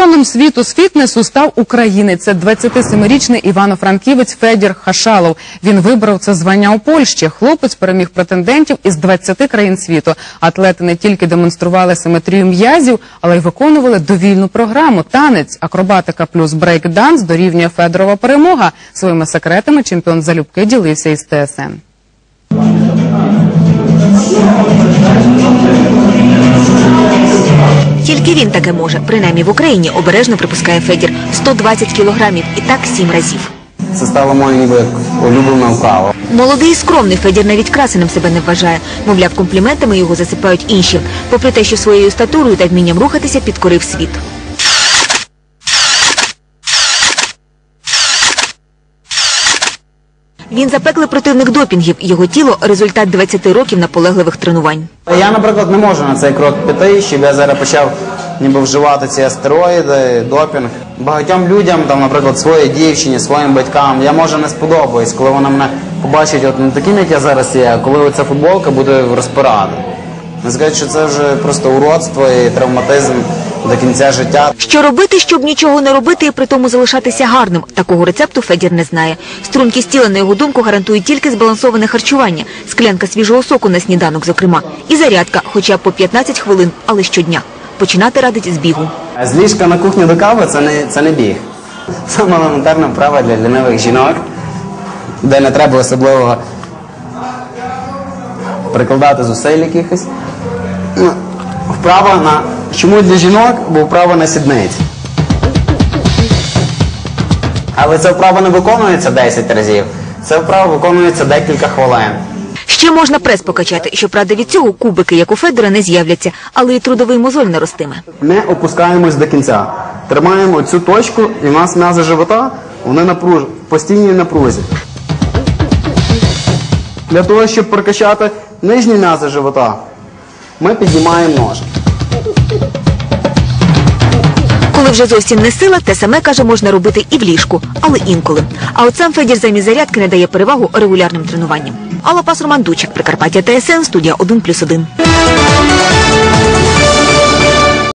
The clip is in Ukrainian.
Чемпіоном світу з фітнесу став українець. Це 27-річний Івано-Франківець Федір Хашалов. Він вибрав це звання у Польщі. Хлопець переміг претендентів із 20 країн світу. Атлети не тільки демонстрували симетрію м'язів, але й виконували довільну програму. Танець, акробатика плюс брейк-данс дорівнює Федорова перемога. Своїми секретами чемпіон залюбки ділився із ТСН. Тільки він таке може, принаймні в Україні обережно припускає Федір 120 кілограмів і так сім разів. Це стало моє ніби як улюблене вправо. Молодий і скромний Федір навіть красеним себе не вважає. Мовляв, компліментами його засипають інші. Попри те, що своєю статурою та вмінням рухатися підкорив світ. Він запеклий противник допінгів. Його тіло результат 20 років наполегливих тренувань. Я, наприклад, не можу на цей крок піти, щоб я зараз почав ніби вживати ці астероїди, допінг. Багатьом людям, там, наприклад, своїй дівчині, своїм батькам, я може не сподобаюсь, коли вона мене побачить от не таким, як я зараз є, а коли оця футболка буде розпирати. Не скажуть, що це вже просто уродство і травматизм до кінця життя. Що робити, щоб нічого не робити і при тому залишатися гарним? Такого рецепту Федір не знає. Стрункість тіла, на його думку, гарантує тільки збалансоване харчування, склянка свіжого соку на сніданок, зокрема, і зарядка, хоча б по 15 хвилин, але щодня. Починати радить з бігу. З ліжка на кухню до кави це не, це не біг. Саме елементарна вправа для лінивих жінок, де не треба особливого прикладати зусиль якихось. Ну, Вправа на. Чому для жінок? Бо вправа на сідниці. Але ця вправа не виконується 10 разів. Ця вправа виконується декілька хвилин. Ще можна прес покачати. Щоправда, від цього кубики, як у Федора, не з'являться, але і трудовий мозоль не ростиме. Ми опускаємось до кінця. Тримаємо цю точку, і в нас м'язи живота, вони напруж... постійній напрузі. Для того, щоб прокачати нижні м'язи живота, ми піднімаємо ножки. Коли вже зовсім не сила, те саме каже, можна робити і в ліжку, але інколи. А от сам Федір замість зарядки не дає перевагу регулярним тренуванням. Алла Пас Роман Дучик, Прикарпаття ТСН, студія 1+,1.